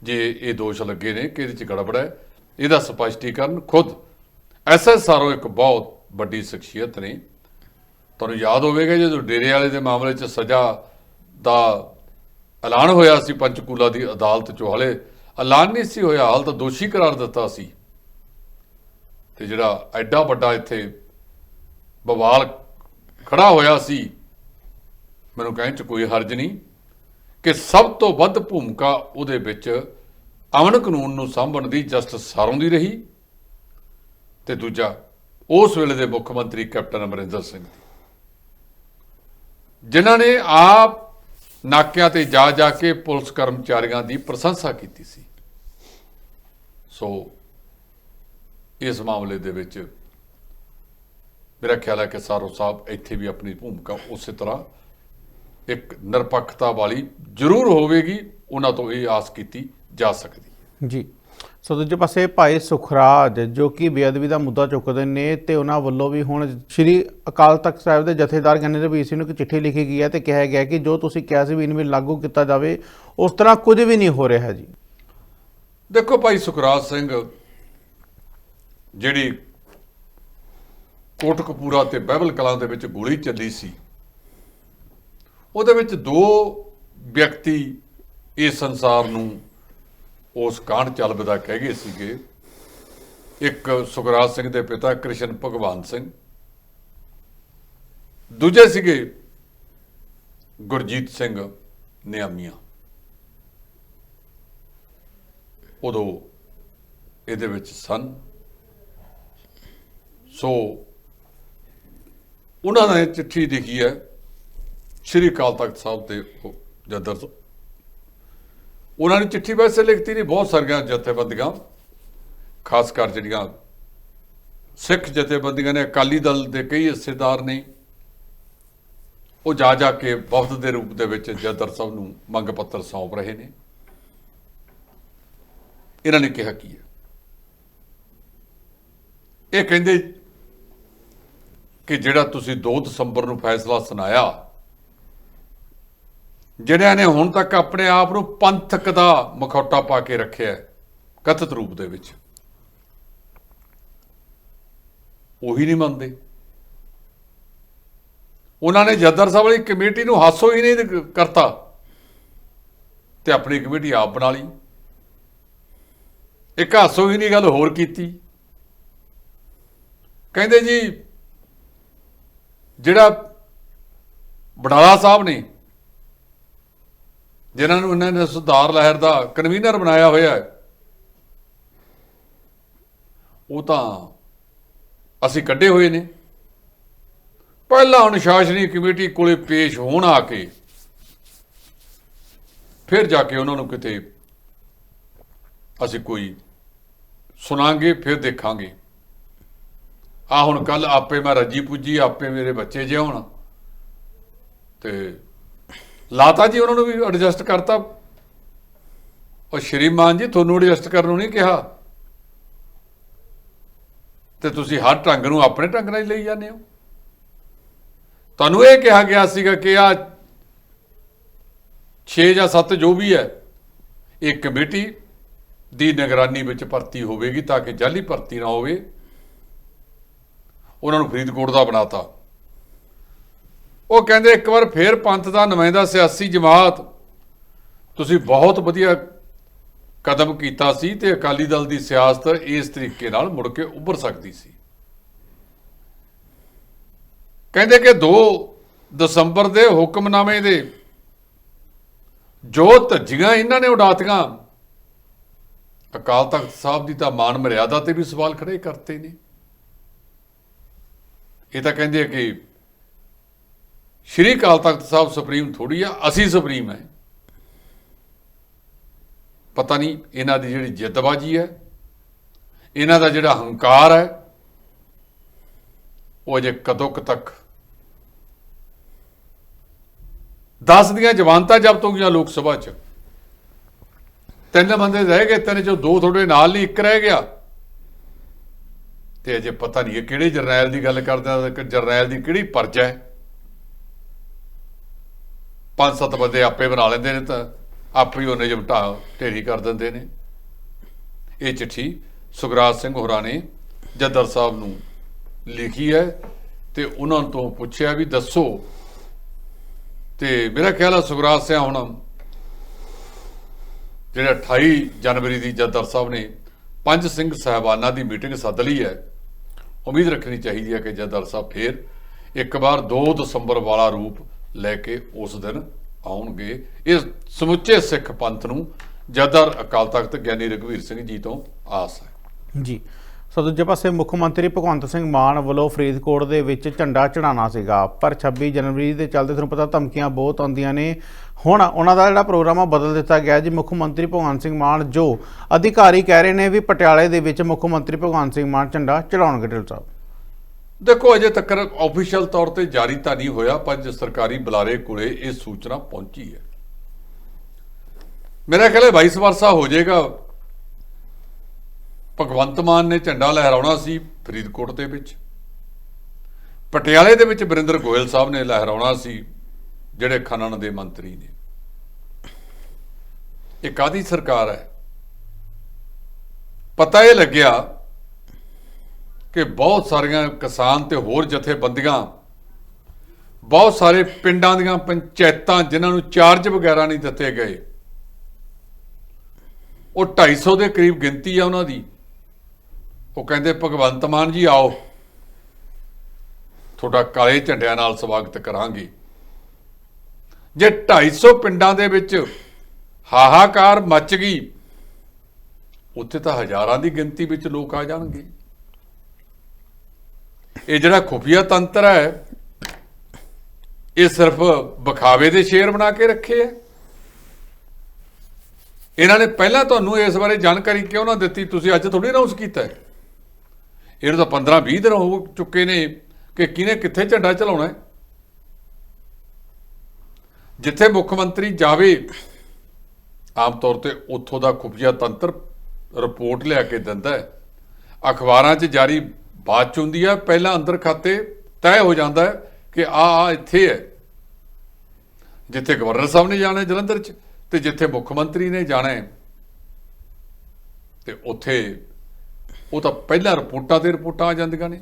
ਜੇ ਇਹ ਦੋਸ਼ ਲੱਗੇ ਨੇ ਕਿ ਇਹਦੇ ਚ ਗੜਬੜ ਹੈ, ਇਹਦਾ ਸਪਸ਼ਟੀਕਰਨ ਖੁਦ ਐਸਐਸ ਸਾਰੋ ਇੱਕ ਬਹੁਤ ਵੱਡੀ ਸ਼ਖਸੀਅਤ ਨੇ। ਤੁਹਾਨੂੰ ਯਾਦ ਹੋਵੇਗਾ ਜਦੋਂ ਡੇਰੇ ਵਾਲੇ ਦੇ ਮਾਮਲੇ 'ਚ ਸਜ਼ਾ ਦਾ ਐਲਾਨ ਹੋਇਆ ਸੀ, ਪੰਚਕੂਲਾ ਦੀ ਅਦਾਲਤ 'ਚੋਂ। ਹਲੇ ਐਲਾਨ ਨਹੀਂ ਸੀ ਹੋਇਆ, ਹਾਲ ਤਾਂ ਦੋਸ਼ੀ ਕਰਾਰ ਦਿੱਤਾ ਸੀ। ਤੇ ਜਿਹੜਾ ਐਡਾ ਵੱਡਾ ਇੱਥੇ ਬਵਾਲ ਖੜਾ ਹੋਇਆ ਸੀ ਮੈਨੂੰ ਕਹਿਣ 'ਚ ਕੋਈ ਹਰਜ ਨਹੀਂ ਕਿ ਸਭ ਤੋਂ ਵੱਧ ਭੂਮਿਕਾ ਉਹਦੇ ਵਿੱਚ ਅਮਨ ਕਾਨੂੰਨ ਨੂੰ ਸਾਂਭਣ ਦੀ ਜਸਟਿਸ ਸਾਰੋਂ ਦੀ ਰਹੀ ਤੇ ਦੂਜਾ ਉਸ ਵੇਲੇ ਦੇ ਮੁੱਖ ਮੰਤਰੀ ਕੈਪਟਨ ਅਮਰਿੰਦਰ ਸਿੰਘ ਦੀ। ਜਿਨ੍ਹਾਂ ਨੇ ਆਪ ਨਾਕਿਆਂ ਤੇ ਜਾ ਜਾ ਕੇ ਪੁਲਿਸ ਕਰਮਚਾਰੀਆਂ ਦੀ ਪ੍ਰਸ਼ੰਸਾ ਕੀਤੀ ਸੀ। ਸੋ ਇਸ ਮਾਮਲੇ ਦੇ ਵਿੱਚ ਮੇਰਾ ਖਿਆਲ ਹੈ ਕਿ ਸਾਰੋ ਸਾਹਿਬ ਇੱਥੇ ਵੀ ਆਪਣੀ ਭੂਮਿਕਾ ਉਸੇ ਤਰ੍ਹਾਂ ਇੱਕ ਨਿਰਪੱਖਤਾ ਵਾਲੀ ਜ਼ਰੂਰ ਹੋਵੇਗੀ ਉਹਨਾਂ ਤੋਂ ਇਹ ਆਸ ਕੀਤੀ ਜਾ ਸਕਦੀ ਹੈ। ਜੀ। ਸੋ ਦੂਜੇ ਪਾਸੇ ਭਾਈ ਸੁਖਰਾਜ ਜੋ ਕਿ ਬੇਅਦਬੀ ਦਾ ਮੁੱਦਾ ਚੁੱਕਦੇ ਨੇ ਤੇ ਉਹਨਾਂ ਵੱਲੋਂ ਵੀ ਹੁਣ ਸ੍ਰੀ ਅਕਾਲ ਤਖਤ ਸਾਹਿਬ ਦੇ ਜਥੇਦਾਰ ਗਿਆਨੀ ਰਵੀਰ ਸਿੰਘ ਨੂੰ ਇੱਕ ਚਿੱਠੀ ਲਿਖੀ ਗਈ ਹੈ ਤੇ ਕਿਹਾ ਗਿਆ ਕਿ ਜੋ ਤੁਸੀਂ ਕਿਹਾ ਸੀ ਵੀ ਇਹਨੂੰ ਵੀ ਲਾਗੂ ਕੀਤਾ ਜਾਵੇ ਉਸ ਤਰ੍ਹਾਂ ਕੁਝ ਵੀ ਨਹੀਂ ਹੋ ਰਿਹਾ ਜੀ। ਦੇਖੋ ਭਾਈ ਸੁਖਰਾਜ ਸਿੰਘ ਜਿਹੜੀ ਕੋਟਕਪੂਰਾ ਤੇ ਬਹਿਬਲ ਕਲਾਂ ਦੇ ਵਿੱਚ ਗੋਲੀ ਚੱਲੀ ਸੀ ਉਹਦੇ ਵਿੱਚ ਦੋ ਵਿਅਕਤੀ ਇਸ ਸੰਸਾਰ ਨੂੰ ਉਸ ਕਾਂਡ ਚੱਲਬਦਾ ਕਹਿ ਗਏ ਸੀਗੇ। ਇੱਕ ਸੁਖਰਾਜ ਸਿੰਘ ਦੇ ਪਿਤਾ ਕ੍ਰਿਸ਼ਨ ਭਗਵਾਨ ਸਿੰਘ। ਦੂਜੇ ਸੀਗੇ ਗੁਰਜੀਤ ਸਿੰਘ ਨਿਆਮੀਆਂ। ਉਦੋਂ ਇਹਦੇ ਵਿੱਚ ਸਨ। ਸੋ ਉਹਨਾਂ ਨੇ ਚਿੱਠੀ ਲਿਖੀ ਹੈ ਸ਼੍ਰੀ ਅਕਾਲ ਤਖਤ ਸਾਹਿਬ ਦੇ ਉਹ ਜਦਰ ਉਹਨਾਂ ਨੇ ਚਿੱਠੀ ਵੈਸੇ ਲਿਖਤੀ ਨਹੀਂ, ਬਹੁਤ ਸਾਰੀਆਂ ਜਥੇਬੰਦੀਆਂ, ਖਾਸ ਕਰ ਜਿਹੜੀਆਂ ਸਿੱਖ ਜਥੇਬੰਦੀਆਂ ਨੇ, ਅਕਾਲੀ ਦਲ ਦੇ ਕਈ ਹਿੱਸੇਦਾਰ ਨੇ, ਉਹ ਜਾ ਜਾ ਕੇ ਵਫਦ ਦੇ ਰੂਪ ਦੇ ਵਿੱਚ ਜਦਰ ਸਾਹਿਬ ਨੂੰ ਮੰਗ ਪੱਤਰ ਸੌਂਪ ਰਹੇ ਨੇ। ਇਹਨਾਂ ਨੇ ਕਿਹਾ ਕੀ ਹੈ? ਇਹ ਕਹਿੰਦੇ ਕਿ ਜਿਹੜਾ ਤੁਸੀਂ 2 ਦਸੰਬਰ ਨੂੰ ਫੈਸਲਾ ਸੁਣਾਇਆ ਜਿਹੜਿਆਂ ਨੇ ਹੁਣ ਤੱਕ ਆਪਣੇ ਆਪ ਨੂੰ ਪੰਥਕ ਦਾ ਮਖੌਟਾ ਪਾ ਕੇ ਰੱਖਿਆ ਕਥਿਤ ਰੂਪ ਦੇ ਵਿੱਚ। ਉਹੀ ਨਹੀਂ ਮੰਨਦੇ। ਉਹਨਾਂ ਨੇ ਜੱਦਰ ਸਾਹਿਬ ਵਾਲੀ ਕਮੇਟੀ ਨੂੰ ਹਾਸੋ ਹੀ ਨਹੀਂ ਕਰਤਾ ਤੇ ਆਪਣੀ ਕਮੇਟੀ ਆਪ ਬਣਾ ਲਈ। ਇੱਕ ਹਾਸੋ ਹੀ ਨਹੀਂ ਗੱਲ ਹੋਰ ਕੀਤੀ। ਕਹਿੰਦੇ ਜੀ, ਜਿਹੜਾ ਬਡਾਲਾ ਸਾਹਿਬ ਨੇ ਜਿਨ੍ਹਾਂ ਨੂੰ ਇਹਨਾਂ ਨੇ ਸੁਧਾਰ ਲਹਿਰ ਦਾ ਕਨਵੀਨਰ ਬਣਾਇਆ ਹੋਇਆ ਹੈ, ਉਹ ਤਾਂ ਅਸੀਂ ਕੱਢੇ ਹੋਏ ਨੇ। ਪਹਿਲਾਂ ਅਨੁਸ਼ਾਸਨੀ ਕਮੇਟੀ ਕੋਲੇ ਪੇਸ਼ ਹੋਣ ਆ ਕੇ ਫਿਰ ਜਾ ਕੇ ਉਹਨਾਂ ਨੂੰ ਕਿਤੇ ਅਸੀਂ ਕੋਈ ਸੁਣਾਂਗੇ, ਫਿਰ ਦੇਖਾਂਗੇ। ਆ ਹੁਣ ਕੱਲ ਆਪੇ ਮੈਂ ਰੱਜੀ ਪੁੱਜੀ ਆਪੇ ਮੇਰੇ ਬੱਚੇ ਜਿਉਣ ਤੇ ਲਾਤਾ ਜੀ ਉਹਨਾਂ ਨੂੰ ਵੀ ਐਡਜਸਟ ਕਰਤਾ। ਉਹ ਸ਼੍ਰੀਮਾਨ ਜੀ, ਤੁਹਾਨੂੰ ਐਡਜਸਟ ਕਰਨ ਨੂੰ ਨਹੀਂ ਕਿਹਾ। ਤੇ ਤੁਸੀਂ ਹਰ ਢੰਗ ਨੂੰ ਆਪਣੇ ਢੰਗ ਨਾਲ ਹੀ ਲਈ ਜਾਂਦੇ ਹੋ। ਤੁਹਾਨੂੰ ਇਹ ਕਿਹਾ ਗਿਆ ਸੀਗਾ ਕਿ ਆ 6 ਜਾਂ 7 ਜੋ ਵੀ ਹੈ, ਇਹ ਕਮੇਟੀ ਦੀ ਨਿਗਰਾਨੀ ਵਿੱਚ ਭਰਤੀ ਹੋਵੇਗੀ ਤਾਂ ਕਿ ਜਾਲੀ ਭਰਤੀ ਨਾ ਹੋਵੇ। ਉਹਨਾਂ ਨੂੰ ਫਰੀਦਕੋਟ ਦਾ ਬਣਾਤਾ। ਉਹ ਕਹਿੰਦੇ ਇੱਕ ਵਾਰ ਫੇਰ ਪੰਥ ਦਾ ਨੁਮਾਇੰਦਾ ਸਿਆਸੀ ਜਮਾਤ, ਤੁਸੀਂ ਬਹੁਤ ਵਧੀਆ ਕਦਮ ਕੀਤਾ ਸੀ ਤੇ ਅਕਾਲੀ ਦਲ ਦੀ ਸਿਆਸਤ ਇਸ ਤਰੀਕੇ ਨਾਲ ਮੁੜ ਕੇ ਉੱਭਰ ਸਕਦੀ ਸੀ। ਕਹਿੰਦੇ ਕਿ 2 ਦਸੰਬਰ ਦੇ ਹੁਕਮਨਾਮੇ ਦੇ ਜੋ ਧੱਜੀਆਂ ਇਹਨਾਂ ਨੇ ਉਡਾਤੀਆਂ, ਅਕਾਲ ਤਖਤ ਸਾਹਿਬ ਦੀ ਤਾਂ ਮਾਨ ਮਰਿਆਦਾ ਤੇ ਵੀ ਸਵਾਲ ਖੜੇ ਕਰਤੇ ਨੇ। ਇਹ ਤਾਂ ਕਹਿੰਦੇ ਕਿ ਸ਼੍ਰੀ ਅਕਾਲ ਤਖਤ ਸਾਹਿਬ ਸੁਪਰੀਮ ਥੋੜੀ ਆ, ਅਸੀਂ ਸੁਪਰੀਮ ਹੈ ਪਤਾ ਨਹੀਂ ਇਹਨਾਂ ਦੀ ਜਿਹੜੀ ਜਿੱਦਬਾਜੀ ਹੈ, ਇਹਨਾਂ ਦਾ ਜਿਹੜਾ ਹੰਕਾਰ ਹੈ, ਉਹ ਅਜੇ ਕਦੋਂ ਕੁ ਤੱਕ? 10 ਦੀਆਂ ਜਵਾਨਤਾ ਜ਼ਬਤ ਹੋ ਗਈਆਂ ਲੋਕ ਸਭਾ 'ਚ। ਤਿੰਨ ਬੰਦੇ ਰਹਿ ਗਏ, ਤਿੰਨ ਚੋਂ ਦੋ ਤੁਹਾਡੇ ਨਾਲ ਨਹੀਂ, ਇੱਕ ਰਹਿ ਗਿਆ। ਤੇ ਅਜੇ ਪਤਾ ਨਹੀਂ ਇਹ ਕਿਹੜੇ ਜਰਨੈਲ ਦੀ ਗੱਲ ਕਰਦਾ ਕਿ ਜਰਨੈਲ ਦੀ ਕਿਹੜੀ ਪਰਚਾ ਹੈ। ਪੰਜ ਸੱਤ ਬੰਦੇ ਆਪੇ ਬਣਾ ਲੈਂਦੇ ਨੇ ਤਾਂ ਆਪੇ ਹੀ ਉਹਨੇ ਜਮਟਾ ਢੇਰੀ ਕਰ ਦਿੰਦੇ ਨੇ। ਇਹ ਚਿੱਠੀ ਸੁਖਰਾਜ ਸਿੰਘ ਹੋਰਾਂ ਨੇ ਜੱਦਰ ਸਾਹਿਬ ਨੂੰ ਲਿਖੀ ਹੈ ਤੇ ਉਹਨਾਂ ਤੋਂ ਪੁੱਛਿਆ ਵੀ ਦੱਸੋ। ਤੇ ਮੇਰਾ ਖਿਆਲ ਹੈ ਸੁਖਰਾਜ ਸਿੰਘ ਹੁਣ ਜਿਹੜਾ 28 ਜਨਵਰੀ ਦੀ ਜੱਦਰ ਸਾਹਿਬ ਨੇ ਪੰਜ ਸਿੰਘ ਸਾਹਿਬਾਨਾਂ ਦੀ ਮੀਟਿੰਗ ਸੱਦ ਲਈ ਹੈ, ਉਮੀਦ ਰੱਖਣੀ ਚਾਹੀਦੀ ਹੈ ਕਿ ਜੱਦਰ ਸਾਹਿਬ ਫੇਰ ਇੱਕ ਵਾਰ 2 ਦਸੰਬਰ ਵਾਲਾ ਰੂਪ ਲੈ ਕੇ ਉਸ ਦਿਨ ਆਉਣਗੇ। ਇਹ ਸਮੁੱਚੇ ਸਿੱਖ ਪੰਥ ਨੂੰ ਜਦਰ ਅਕਾਲ ਤਖਤ ਗਿਆਨੀ ਰਘਵੀਰ ਸਿੰਘ ਜੀ ਤੋਂ ਆਸ ਹੈ। ਜੀ। ਸੋ ਦੂਜੇ ਪਾਸੇ ਮੁੱਖ ਮੰਤਰੀ ਭਗਵੰਤ ਸਿੰਘ ਮਾਨ ਵੱਲੋਂ ਫਰੀਦਕੋਟ ਦੇ ਵਿੱਚ ਝੰਡਾ ਚੜਾਉਣਾ ਸੀਗਾ, ਪਰ 26 ਜਨਵਰੀ ਦੇ ਚੱਲਦੇ ਤੁਹਾਨੂੰ ਪਤਾ ਧਮਕੀਆਂ ਬਹੁਤ ਆਉਂਦੀਆਂ ਨੇ। ਹੁਣ ਉਹਨਾਂ ਦਾ ਜਿਹੜਾ ਪ੍ਰੋਗਰਾਮ ਆ ਬਦਲ ਦਿੱਤਾ ਗਿਆ ਜੀ। ਮੁੱਖ ਮੰਤਰੀ ਭਗਵੰਤ ਸਿੰਘ ਮਾਨ ਜੋ ਅਧਿਕਾਰੀ ਕਹਿ ਰਹੇ ਨੇ ਵੀ ਪਟਿਆਲੇ ਦੇ ਵਿੱਚ ਮੁੱਖ ਮੰਤਰੀ ਭਗਵੰਤ ਸਿੰਘ ਮਾਨ ਝੰਡਾ ਚੜਾਉਣਗੇ ਢਿੱਲ ਸਾਹਿਬ। ਦੇਖੋ, ਅਜੇ ਤੱਕ ਆਫੀਸ਼ੀਅਲ ਤੌਰ ਤੇ ਜਾਰੀ ਤਾਂ ਨਹੀਂ ਹੋਇਆ, ਪਰ ਸਰਕਾਰੀ ਬੁਲਾਰੇ ਕੋਲੇ ਇਹ ਸੂਚਨਾ ਪਹੁੰਚੀ ਹੈ। ਮੇਰਾ ਖਿਆਲ ਹੈ 22 ਵਰਸਾ ਹੋ ਜਾਏਗਾ। ਭਗਵੰਤ ਮਾਨ ਨੇ ਝੰਡਾ ਲਹਿਰਾਉਣਾ ਸੀ ਫਰੀਦਕੋਟ ਦੇ ਵਿੱਚ। ਪਟਿਆਲੇ ਦੇ ਵਿੱਚ ਬਰਿੰਦਰ ਗੋਇਲ ਸਾਹਿਬ ਨੇ ਲਹਿਰਾਉਣਾ ਸੀ, ਜਿਹੜੇ ਖਨਨ ਦੇ ਮੰਤਰੀ ਨੇ। ਇਹ ਕਾਦੀ ਸਰਕਾਰ ਹੈ। ਪਤਾ ਇਹ ਲੱਗਿਆ ਕਿ ਬਹੁਤ ਸਾਰੀਆਂ ਕਿਸਾਨ ਤੇ ਹੋਰ ਜਥੇਬੰਦੀਆਂ, ਬਹੁਤ ਸਾਰੇ ਪਿੰਡਾਂ ਦੀਆਂ ਪੰਚਾਇਤਾਂ ਜਿਨ੍ਹਾਂ ਨੂੰ ਚਾਰਜ ਵਗੈਰਾ ਨਹੀਂ ਦਿੱਤੇ ਗਏ। ਉਹ 250 ਦੇ ਕਰੀਬ ਗਿਣਤੀ ਆ ਉਹਨਾਂ ਦੀ। ਉਹ ਕਹਿੰਦੇ, ਭਗਵੰਤ ਮਾਨ ਜੀ, ਆਓ। ਤੁਹਾਡਾ ਕਾਲੇ ਝੰਡਿਆਂ ਨਾਲ ਸਵਾਗਤ ਕਰਾਂਗੇ। ਜੇ 250 ਪਿੰਡਾਂ ਦੇ ਵਿੱਚ ਹਾਹਾਕਾਰ ਮਚ ਗਈ, ਉੱਥੇ ਤਾਂ ਹਜ਼ਾਰਾਂ ਦੀ ਗਿਣਤੀ ਵਿੱਚ ਲੋਕ ਆ ਜਾਣਗੇ। ਇਹ ਜਿਹੜਾ ਖੁਫੀਆ ਤੰਤਰ ਹੈ, ਇਹ ਸਿਰਫ ਬਖਾਵੇ ਦੇ ਸ਼ੇਰ ਬਣਾ ਕੇ ਰੱਖੇ ਆ। ਇਹਨਾਂ ਨੇ ਪਹਿਲਾਂ ਤੁਹਾਨੂੰ ਇਸ ਬਾਰੇ ਜਾਣਕਾਰੀ ਕਿਉਂ ਨਾ ਦਿੱਤੀ? ਤੁਸੀਂ ਅੱਜ ਥੋੜੀ ਅਨਾਉਂਸ ਕੀਤਾ ਹੈ। ਇਹਨੂੰ ਤਾਂ 15 20 ਦਿਨ ਹੋ ਚੁੱਕੇ ਨੇ ਕਿ ਕਿਹਨੇ ਕਿੱਥੇ ਝੰਡਾ ਚਲਾਉਣਾ ਹੈ। ਜਿੱਥੇ ਮੁੱਖ ਮੰਤਰੀ ਜਾਵੇ, ਆਮ ਤੌਰ ਤੇ ਉੱਥੋਂ ਦਾ ਖੁਫੀਆ ਤੰਤਰ ਰਿਪੋਰਟ ਲਿਆ ਕੇ ਦਿੰਦਾ ਹੈ। ਅਖਬਾਰਾਂ 'ਚ ਜਾਰੀ ਬਾਅਦ ਚ ਹੁੰਦੀ ਹੈ ਪਹਿਲਾਂ ਅੰਦਰ ਖਾਤੇ ਤੈਅ ਹੋ ਜਾਂਦਾ ਹੈ ਕਿ ਆ ਆ ਇੱਥੇ ਹੈ। ਜਿੱਥੇ ਗਵਰਨਰ ਸਾਹਿਬ ਨੇ ਜਾਣਾ ਜਲੰਧਰ 'ਚ ਤੇ ਜਿੱਥੇ ਮੁੱਖ ਮੰਤਰੀ ਨੇ ਜਾਣਾ ਹੈ। ਤੇ ਉੱਥੇ ਉਹ ਤਾਂ ਪਹਿਲਾਂ ਰਿਪੋਰਟਾਂ ਤੇ ਰਿਪੋਰਟਾਂ ਆ ਜਾਂਦੀਆਂ ਨੇ।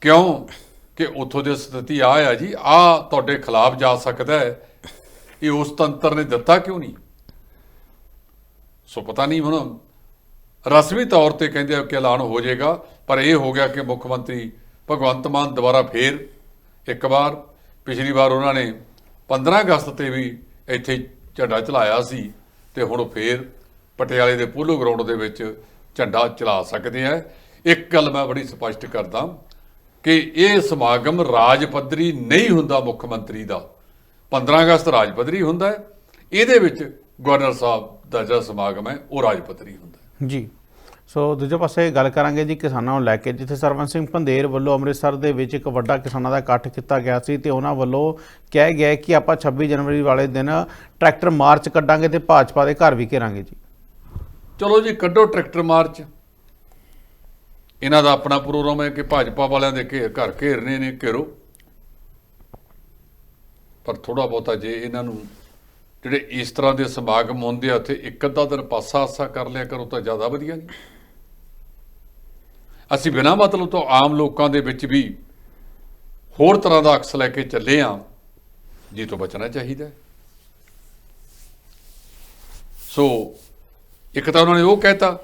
ਕਿਉਂ? ਕਿ ਉੱਥੋਂ ਦੀ ਸਥਿਤੀ ਆ ਆ ਜੀ, ਆ ਤੁਹਾਡੇ ਖਿਲਾਫ ਜਾ ਸਕਦਾ ਹੈ। ਇਹ ਉਸ ਤੰਤਰ ਨੇ ਦਿੱਤਾ ਕਿਉਂ ਨਹੀਂ? ਸੋ ਪਤਾ ਨਹੀਂ ਹੁਣ ਰਸਮੀ ਤੌਰ ਤੇ ਕਹਿੰਦੇ ਆ ਕਿ ਐਲਾਨ ਹੋ ਜਾਏਗਾ, ਪਰ ਇਹ ਹੋ ਗਿਆ ਕਿ ਮੁੱਖ ਮੰਤਰੀ ਭਗਵੰਤ ਮਾਨ ਦੁਬਾਰਾ ਫੇਰ ਇੱਕ ਵਾਰ। ਪਿਛਲੀ ਵਾਰ ਉਹਨਾਂ ਨੇ 15 ਅਗਸਤ ਤੇ ਵੀ ਇੱਥੇ ਝੰਡਾ ਚਲਾਇਆ ਸੀ ਤੇ ਹੁਣ ਉਹ ਫੇਰ ਪਟਿਆਲੇ ਦੇ ਪੋਲੋ ਗਰਾਊਂਡ ਦੇ ਵਿੱਚ ਝੰਡਾ ਚਲਾ ਸਕਦੇ ਆ। ਇੱਕ ਗੱਲ ਮੈਂ ਬੜੀ ਸਪਸ਼ਟ ਕਰਦਾ ਕਿ ਇਹ ਸਮਾਗਮ ਰਾਜ ਪੱਧਰੀ ਨਹੀਂ ਹੁੰਦਾ ਮੁੱਖ ਮੰਤਰੀ ਦਾ। 15 ਅਗਸਤ ਰਾਜ ਪੱਧਰੀ ਹੁੰਦਾ ਹੈ, ਇਹਦੇ ਵਿੱਚ ਗਵਰਨਰ ਸਾਹਿਬ ਦਾ ਜਿਹੜਾ ਸਮਾਗਮ ਹੈ, ਉਹ ਰਾਜ ਪੱਧਰੀ ਹੁੰਦਾ ਜੀ। ਸੋ ਦੂਜੇ ਪਾਸੇ ਗੱਲ ਕਰਾਂਗੇ ਜੀ ਕਿਸਾਨਾਂ ਨੂੰ ਲੈ ਕੇ, ਜਿੱਥੇ ਸਰਵਨ ਸਿੰਘ ਪੰਦੇਰ ਵੱਲੋਂ ਅੰਮ੍ਰਿਤਸਰ ਦੇ ਵਿੱਚ ਇੱਕ ਵੱਡਾ ਕਿਸਾਨਾਂ ਦਾ ਇਕੱਠ ਕੀਤਾ ਗਿਆ ਸੀ ਤੇ ਉਹਨਾਂ ਵੱਲੋਂ ਕਿਹਾ ਗਿਆ ਕਿ ਆਪਾਂ 26 ਜਨਵਰੀ ਵਾਲੇ ਦਿਨ ਟਰੈਕਟਰ ਮਾਰਚ ਕੱਢਾਂਗੇ ਤੇ ਭਾਜਪਾ ਦੇ ਘਰ ਵੀ ਘੇਰਾਂਗੇ ਜੀ। ਚਲੋ ਜੀ, ਕੱਢੋ ਟਰੈਕਟਰ ਮਾਰਚ। ਇਹਨਾਂ ਦਾ ਆਪਣਾ ਪ੍ਰੋਗਰਾਮ ਹੈ ਕਿ ਭਾਜਪਾ ਵਾਲਿਆਂ ਦੇ ਘੇਰ ਘਰ ਘੇਰਨੇ ਨੇ ਘੇਰੋ। ਪਰ ਥੋੜਾ ਬਹੁਤਾ ਜੇ ਇਹਨਾਂ ਨੂੰ ਜਿਹੜੇ ਇਸ ਤਰ੍ਹਾਂ ਦੇ ਸਮਾਗਮ ਹੁੰਦੇ ਆ, ਉੱਥੇ ਇੱਕ ਅੱਧਾ ਦਿਨ ਪਾਸਾ ਆਸਾ ਕਰ ਲਿਆ ਕਰੋ ਤਾਂ ਜ਼ਿਆਦਾ ਵਧੀਆ ਨਹੀਂ ਅਸੀਂ ਬਿਨਾਂ ਮਤਲਬ ਤੋਂ ਆਮ ਲੋਕਾਂ ਦੇ ਵਿੱਚ ਵੀ ਹੋਰ ਤਰ੍ਹਾਂ ਦਾ ਅਕਸ ਲੈ ਕੇ ਚੱਲੇ ਆ, ਜੀ ਤੋਂ ਬਚਣਾ ਚਾਹੀਦਾ। ਸੋ, ਇੱਕ ਤਾਂ ਉਹਨਾਂ ਨੇ ਉਹ ਕਹਿਤਾ,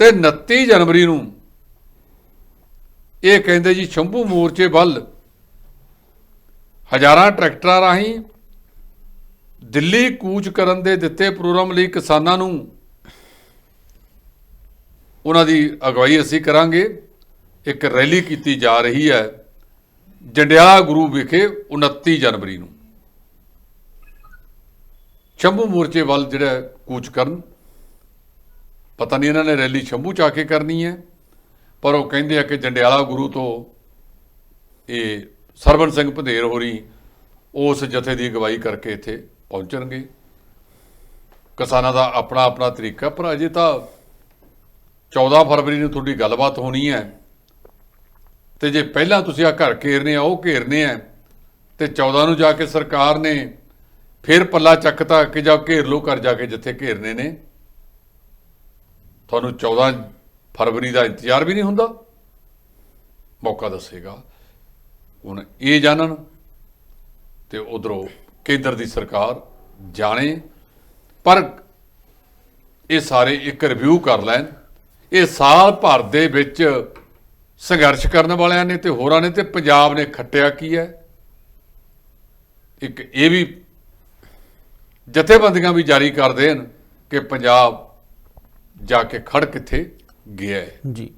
ਤੇ 29 ਜਨਵਰੀ ਨੂੰ ਇਹ ਕਹਿੰਦੇ ਜੀ, ਸ਼ੰਭੂ ਮੋਰਚੇ ਵੱਲ ਹਜ਼ਾਰਾਂ ਟਰੈਕਟਰਾਂ ਰਾਹੀਂ ਦਿੱਲੀ ਕੂਚ ਕਰਨ ਦੇ ਦਿੱਤੇ ਪ੍ਰੋਗਰਾਮ ਲਈ ਕਿਸਾਨਾਂ ਨੂੰ ਉਹਨਾਂ ਦੀ ਅਗਵਾਈ ਅਸੀਂ ਕਰਾਂਗੇ। ਇੱਕ ਰੈਲੀ ਕੀਤੀ ਜਾ ਰਹੀ ਹੈ ਜੰਡਿਆਲਾ ਗੁਰੂ ਵਿਖੇ 29 ਜਨਵਰੀ ਨੂੰ। ਸ਼ੰਭੂ ਮੋਰਚੇ ਵੱਲ ਜਿਹੜਾ ਕੂਚ ਕਰਨ, ਪਤਾ ਨਹੀਂ ਇਹਨਾਂ ਨੇ ਰੈਲੀ ਸ਼ੰਭੂ ਚ ਆ ਕੇ ਕਰਨੀ ਹੈ, ਪਰ ਉਹ ਕਹਿੰਦੇ ਆ ਕਿ ਜੰਡਿਆਲਾ ਗੁਰੂ ਤੋਂ ਇਹ ਸਰਵਨ ਸਿੰਘ ਭਦੇਰ ਹੋਰੀ ਉਸ ਜਥੇ ਦੀ ਅਗਵਾਈ ਕਰਕੇ ਇੱਥੇ ਪਹੁੰਚਣਗੇ। ਕਿਸਾਨਾਂ ਦਾ ਆਪਣਾ ਆਪਣਾ ਤਰੀਕਾ ਪਰ ਅਜੇ ਤਾਂ 14 ਫਰਵਰੀ ਨੂੰ ਤੁਹਾਡੀ ਗੱਲਬਾਤ ਹੋਣੀ ਹੈ। ਤੇ ਜੇ ਪਹਿਲਾਂ ਤੁਸੀਂ ਆ ਘਰ ਘੇਰਨੇ ਆ, ਉਹ ਘੇਰਨੇ ਆ, ਤੇ 14 ਨੂੰ ਜਾ ਕੇ ਸਰਕਾਰ ਨੇ ਫਿਰ ਪੱਲਾ ਚੱਕਤਾ ਕਿ ਜਾ ਘੇਰ ਲੋ ਕਰ ਜਾ ਕੇ ਜਿੱਥੇ ਘੇਰਨੇ ਨੇ। ਤੁਹਾਨੂੰ 14 ਫਰਵਰੀ ਦਾ ਇੰਤਜ਼ਾਰ ਵੀ ਨਹੀਂ ਹੁੰਦਾ। ਮੌਕਾ ਦੱਸੇਗਾ। ਹੁਣ ਇਹ ਜਾਣਨ ਤੇ ਉਧਰੋਂ ਕੇਂਦਰ ਦੀ ਸਰਕਾਰ ਜਾਣੇ, ਪਰ ਇਹ ਸਾਰੇ ਇੱਕ ਰਿਵਿਊ ਕਰ ਲੈਣ। ਇਹ ਸਾਲ ਭਰ ਦੇ ਵਿੱਚ ਸੰਘਰਸ਼ ਕਰਨ ਵਾਲਿਆਂ ਨੇ ਤੇ ਹੋਰਾਂ ਨੇ ਤੇ ਪੰਜਾਬ ਨੇ ਖੱਟਿਆ ਕੀ ਹੈ? ਇੱਕ ਇਹ ਵੀ ਜਥੇਬੰਦੀਆਂ ਵੀ ਜਾਰੀ ਕਰ ਦੇਣ ਕਿ ਪੰਜਾਬ ਜਾ ਕੇ ਖੜ ਕਿੱਥੇ ਗਿਆ ਹੈ। ਜੀ।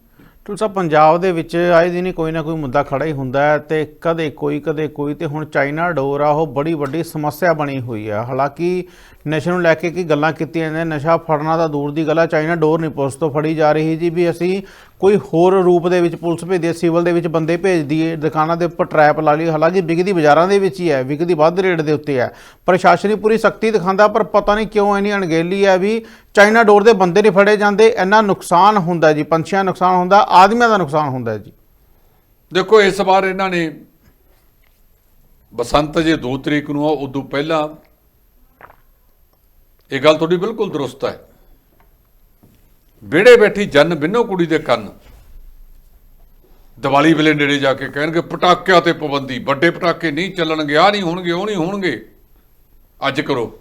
ਤੁਸਾ ਪੰਜਾਬ ਦੇ ਵਿੱਚ ਆਏ ਦਿਨ ਹੀ ਕੋਈ ਨਾ ਕੋਈ ਮੁੱਦਾ ਖੜਾ ਹੀ ਹੁੰਦਾ ਹੈ ਤੇ ਕਦੇ ਕੋਈ ਕਦੇ ਕੋਈ ਤੇ ਹੁਣ ਚਾਈਨਾ ਡੋਰ ਆ, ਉਹ ਬੜੀ ਵੱਡੀ ਸਮੱਸਿਆ ਬਣੀ ਹੋਈ ਆ। ਹਾਲਾਂਕਿ ਨਸ਼ੇ ਨੂੰ ਲੈ ਕੇ ਕੀ ਗੱਲਾਂ ਕੀਤੀਆਂ ਨੇ ਨਸ਼ਾ ਫੜਨਾ ਤਾਂ ਦੂਰ ਦੀ ਗੱਲ ਆ, ਚਾਈਨਾ ਡੋਰ ਨਹੀਂ ਪੁਲਿਸ ਤੋਂ ਫੜੀ ਜਾ ਰਹੀ ਜੀ, ਵੀ ਅਸੀਂ ਕੋਈ ਹੋਰ ਰੂਪ ਦੇ ਵਿੱਚ ਪੁਲਿਸ ਭੇਜਦੀ ਹੈ, ਸਿਵਲ ਦੇ ਵਿੱਚ ਬੰਦੇ ਭੇਜ ਦਈਏ ਦੁਕਾਨਾਂ ਦੇ ਉੱਪਰ ਟਰੈਪ ਲਾ ਲਈ, ਹਾਲਾਂਕਿ ਵਿਕਦੀ ਬਾਜ਼ਾਰਾਂ ਦੇ ਵਿੱਚ ਹੀ ਹੈ, ਵਿਕਦੀ ਵੱਧ ਰੇਟ ਦੇ ਉੱਤੇ ਹੈ। ਪ੍ਰਸ਼ਾਸਨ ਹੀ ਪੂਰੀ ਸਖਤੀ ਦਿਖਾਉਂਦਾ, ਪਰ ਪਤਾ ਨਹੀਂ ਕਿਉਂ ਇੰਨੀ ਅਣਗਹਿਲੀ ਹੈ ਵੀ ਚਾਈਨਾ ਡੋਰ ਦੇ ਬੰਦੇ ਨਹੀਂ ਫੜੇ ਜਾਂਦੇ, ਇੰਨਾ ਨੁਕਸਾਨ ਹੁੰਦਾ ਜੀ, ਪੰਛੀਆਂ ਦਾ ਨੁਕਸਾਨ ਹੁੰਦਾ, ਆਦਮੀਆਂ ਦਾ ਨੁਕਸਾਨ ਹੁੰਦਾ ਜੀ। ਦੇਖੋ, ਇਸ ਵਾਰ ਇਹਨਾਂ ਨੇ ਬਸੰਤ ਜੇ 2 ਤਰੀਕ ਨੂੰ ਆ, ਉਦੋਂ ਪਹਿਲਾਂ ਇਹ ਗੱਲ ਤੁਹਾਡੀ ਬਿਲਕੁਲ ਦਰੁਸਤ ਹੈ। ਵਿਹੜੇ ਬੈਠੀ ਜਨ ਬਿੰਨੋ ਕੁੜੀ ਦੇ ਕੰਨ। ਦੀਵਾਲੀ ਵੇਲੇ ਨੇੜੇ ਜਾ ਕੇ ਕਹਿਣਗੇ, ਪਟਾਕਿਆਂ ਤੇ ਪਾਬੰਦੀ, ਵੱਡੇ ਪਟਾਕੇ ਨਹੀਂ ਚੱਲਣਗੇ ਆ ਨਹੀਂ ਹੋਣਗੇ, ਉਹ ਨਹੀਂ ਹੋਣਗੇ। ਅੱਜ ਕਰੋ।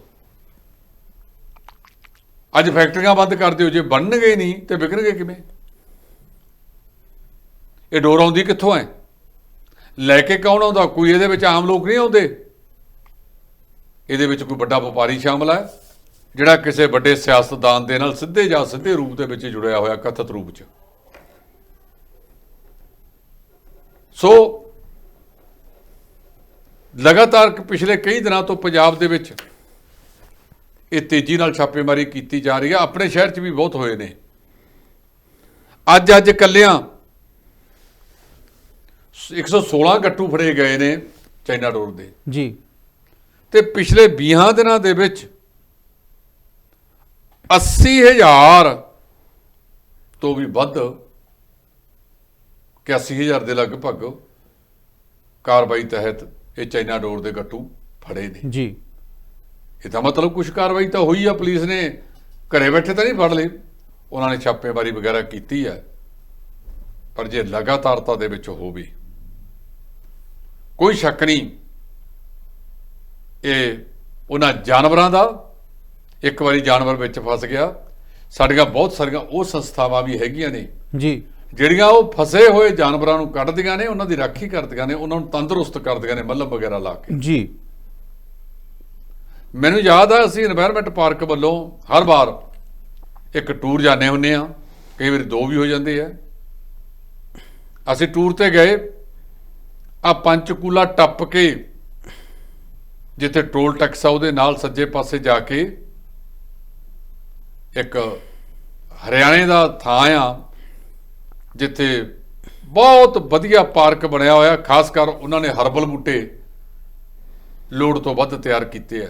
ਅੱਜ ਫੈਕਟਰੀਆਂ ਬੰਦ ਕਰ ਦਿਓ, ਜੇ ਬਣਨਗੇ ਨਹੀਂ, ਤੇ ਵਿਕਣਗੇ ਕਿਵੇਂ? ਇਹ ਡੋਰ ਆਉਂਦੀ ਕਿੱਥੋਂ ਹੈ ਲੈ ਕੇ ਕੌਣ ਆਉਂਦਾ? ਕੋਈ ਇਹਦੇ ਵਿੱਚ ਆਮ ਲੋਕ ਨਹੀਂ ਆਉਂਦੇ? ਇਹਦੇ ਵਿੱਚ ਕੋਈ ਵੱਡਾ ਵਪਾਰੀ ਸ਼ਾਮਲ ਹੈ ਜਿਹੜਾ ਕਿਸੇ ਵੱਡੇ ਸਿਆਸਤਦਾਨ ਦੇ ਨਾਲ ਸਿੱਧੇ ਜਾਂ ਸਿੱਧੇ ਰੂਪ ਦੇ ਵਿੱਚ ਜੁੜਿਆ ਹੋਇਆ ਕਥਿਤ ਰੂਪ 'ਚ। ਸੋ ਲਗਾਤਾਰ ਪਿਛਲੇ ਕਈ ਦਿਨਾਂ ਤੋਂ ਪੰਜਾਬ ਦੇ ਵਿੱਚ ਇਹ ਤੇਜ਼ੀ ਨਾਲ ਛਾਪੇਮਾਰੀ ਕੀਤੀ ਜਾ ਰਹੀ ਹੈ। ਆਪਣੇ ਸ਼ਹਿਰ 'ਚ ਵੀ ਬਹੁਤ ਹੋਏ ਨੇ। ਅੱਜ ਅੱਜ ਕੱਲਿਆਂ 116 ਗੱਟੂ ਫੜੇ ਗਏ ਨੇ ਚਾਈਨਾ ਡੋਰ ਦੇ। ਜੀ। ਤੇ ਪਿਛਲੇ 20 ਦਿਨਾਂ ਦੇ ਵਿੱਚ 80000 ਤੋਂ ਵੀ ਵੱਧ 81000 ਦੇ ਲਗਭਗ ਕਾਰਵਾਈ ਤਹਿਤ ਇਹ ਚਾਈਨਾ ਡੋਰ ਦੇ ਗੱਟੂ ਫੜੇ ਨੇ। ਜੀ। ਇਹਦਾ ਮਤਲਬ ਕੁਝ ਕਾਰਵਾਈ ਤਾਂ ਹੋਈ ਆ ਪੁਲਿਸ ਨੇ ਘਰੇ ਬੈਠੇ ਤਾਂ ਨਹੀਂ ਫੜ ਲਏ। ਉਹਨਾਂ ਨੇ ਛਾਪੇਮਾਰੀ ਵਗੈਰਾ ਕੀਤੀ ਹੈ ਪਰ ਜੇ ਲਗਾਤਾਰਤਾ ਦੇ ਵਿੱਚ ਹੋਵੇ ਕੋਈ ਸ਼ੱਕ ਨਹੀਂ ਇਹ ਉਹਨਾਂ ਜਾਨਵਰਾਂ ਦਾ ਇੱਕ ਵਾਰੀ ਜਾਨਵਰ ਵਿੱਚ ਫਸ ਗਿਆ। ਸਾਡੀਆਂ ਬਹੁਤ ਸਾਰੀਆਂ ਉਹ ਸੰਸਥਾਵਾਂ ਵੀ ਹੈਗੀਆਂ ਨੇ। ਜੀ। ਜਿਹੜੀਆਂ ਉਹ ਫਸੇ ਹੋਏ ਜਾਨਵਰਾਂ ਨੂੰ ਕੱਢਦੀਆਂ ਨੇ ਉਹਨਾਂ ਦੀ ਰਾਖੀ ਕਰਦੀਆਂ ਨੇ ਉਹਨਾਂ ਨੂੰ ਤੰਦਰੁਸਤ ਕਰਦੀਆਂ ਨੇ ਮੱਲਮ ਵਗੈਰਾ ਲਾ ਕੇ। ਜੀ। ਮੈਨੂੰ ਯਾਦ ਆ ਅਸੀਂ এনवायरमेंट ਪਾਰਕ ਵੱਲੋਂ ਹਰ ਵਾਰ ਇੱਕ ਟੂਰ ਜਾਂਦੇ ਹੁੰਨੇ ਆ ਕਈ ਵਾਰ ਦੋ ਵੀ ਹੋ ਜਾਂਦੇ ਆ। ਅਸੀਂ ਟੂਰ ਤੇ ਗਏ। ਆ ਪੰਚਕੂਲਾ ਟੱਪ ਕੇ ਜਿੱਥੇ ਟੋਲ ਟੈਕਸ ਆ ਉਹਦੇ ਨਾਲ ਸੱਜੇ ਪਾਸੇ ਜਾ ਕੇ ਇੱਕ ਹਰਿਆਣੇ ਦਾ ਥਾਂ ਆ ਜਿੱਥੇ ਬਹੁਤ ਵਧੀਆ ਪਾਰਕ ਬਣਿਆ ਹੋਇਆ ਖਾਸ ਕਰ ਉਹਨਾਂ ਨੇ ਹਰਬਲ ਬੂਟੇ ਲੋੜ ਤੋਂ ਵੱਧ ਤਿਆਰ ਕੀਤੇ ਆ।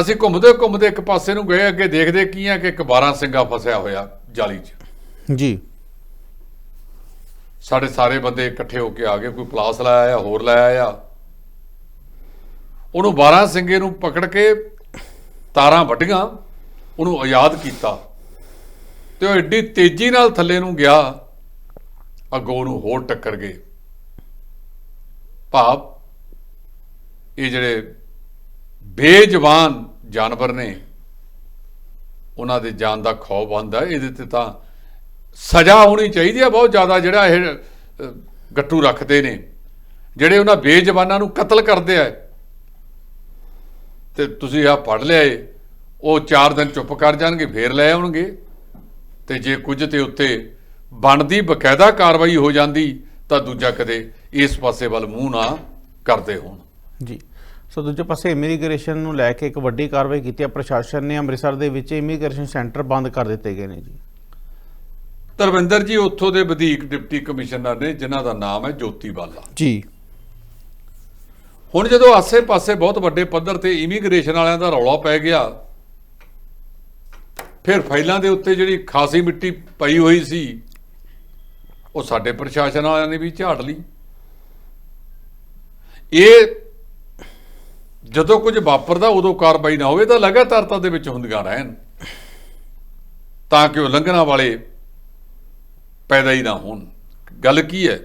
ਅਸੀਂ ਘੁੰਮਦੇ ਘੁੰਮਦੇ ਇੱਕ ਪਾਸੇ ਨੂੰ ਗਏ ਅੱਗੇ ਦੇਖਦੇ ਕੀ ਆ ਕਿ ਇੱਕ 12 ਸਿੰਘਾ ਫਸਿਆ ਹੋਇਆ ਜਾਲੀ 'ਚ। ਜੀ। ਸਾਡੇ ਸਾਰੇ ਬੰਦੇ ਇਕੱਠੇ ਹੋ ਕੇ ਆ ਗਏ ਕੋਈ ਪਲਾਸ ਲਾਇਆ ਆ ਹੋਰ ਲਾਇਆ ਆ। ਉਹਨੂੰ 12 ਸਿੰਘੇ ਨੂੰ ਪਕੜ ਕੇ ਤਾਰਾਂ ਵੱਢੀਆਂ, ਉਹਨੂੰ ਆਜ਼ਾਦ ਕੀਤਾ। ਤੇ ਉਹ ਐਡੀ ਤੇਜ਼ੀ ਨਾਲ ਥੱਲੇ ਨੂੰ ਗਿਆ। ਅੱਗੋਂ ਨੂੰ ਹੋਰ ਟੱਕਰ ਗਏ। ਭਾਵ ਇਹ ਜਿਹੜੇ ਬੇਜਵਾਨ ਜਾਨਵਰ ਨੇ, ਉਹਨਾਂ ਦੇ ਜਾਨ ਦਾ ਖੌਫ ਹੁੰਦਾ ਇਹਦੇ ਤੇ ਤਾਂ ਸਜ਼ਾ ਹੋਣੀ ਚਾਹੀਦੀ ਹੈ ਬਹੁਤ ਜ਼ਿਆਦਾ, ਜਿਹੜਾ ਇਹ ਗੱਟੂ ਰੱਖਦੇ ਨੇ। ਜਿਹੜੇ ਉਹਨਾਂ ਬੇਜਵਾਨਾਂ ਨੂੰ ਕਤਲ ਕਰਦੇ ਆ ਤੇ ਤੁਸੀਂ ਆ ਪੜ ਲਿਆ ਏ ਉਹ 4 ਦਿਨ ਚੁੱਪ ਕਰ ਜਾਣਗੇ ਫੇਰ ਲੈ ਆਉਣਗੇ। ਤੇ ਜੇ ਕੁਝ ਤੇ ਉੱਤੇ ਬਣਦੀ ਬਕਾਇਦਾ ਕਾਰਵਾਈ ਹੋ ਜਾਂਦੀ ਤਾਂ ਦੂਜਾ ਕਦੇ ਇਸ ਪਾਸੇ ਵੱਲ ਮੂੰਹ ਨਾ ਕਰਦੇ ਹੋਣ। ਜੀ। ਸੋ ਦੂਜੇ ਪਾਸੇ ਇਮੀਗ੍ਰੇਸ਼ਨ ਨੂੰ ਲੈ ਕੇ ਇੱਕ ਵੱਡੀ ਕਾਰਵਾਈ ਕੀਤੀ ਹੈ ਪ੍ਰਸ਼ਾਸਨ ਨੇ ਅੰਮ੍ਰਿਤਸਰ ਦੇ ਵਿੱਚ ਇਮੀਗ੍ਰੇਸ਼ਨ ਸੈਂਟਰ ਬੰਦ ਕਰ ਦਿੱਤੇ ਗਏ ਨੇ ਜੀ। ਧਰਮਿੰਦਰ ਜੀ ਉੱਥੋਂ ਦੇ ਵਧੀਕ ਡਿਪਟੀ ਕਮਿਸ਼ਨਰ ਨੇ ਜਿਨ੍ਹਾਂ ਦਾ ਨਾਮ ਹੈ ਜੋਤੀ ਬਾਲਾ। ਜੀ। ਹੁਣ ਜਦੋਂ ਆਸੇ-ਪਾਸੇ ਬਹੁਤ ਵੱਡੇ ਪੱਧਰ ਤੇ ਇਮੀਗ੍ਰੇਸ਼ਨ ਵਾਲਿਆਂ ਦਾ ਰੌਲਾ ਪੈ ਗਿਆ, ਫਿਰ ਫਾਈਲਾਂ ਦੇ ਉੱਤੇ ਜਿਹੜੀ ਖਾਸੀ ਮਿੱਟੀ ਪਈ ਹੋਈ ਸੀ, ਉਹ ਸਾਡੇ ਪ੍ਰਸ਼ਾਸਨ ਵਾਲਿਆਂ ਨੇ ਵੀ ਝਾੜ ਲਈ। ਇਹ ਜਦੋਂ ਕੁਝ ਵਾਪਰਦਾ, ਉਦੋਂ ਕਾਰਵਾਈ ਨਾ ਹੋਵੇ ਤਾਂ ਲਗਾਤਾਰਤਾ ਦੇ ਵਿੱਚ ਹੁੰਦੀਆਂ ਰਹਿਣ। ਤਾਂ ਕਿ ਉਹ ਲੰਘਣਾ ਵਾਲੇ ਪੈਦਾ ਹੀ ਨਾ ਹੋਣ। ਗੱਲ ਕੀ ਹੈ?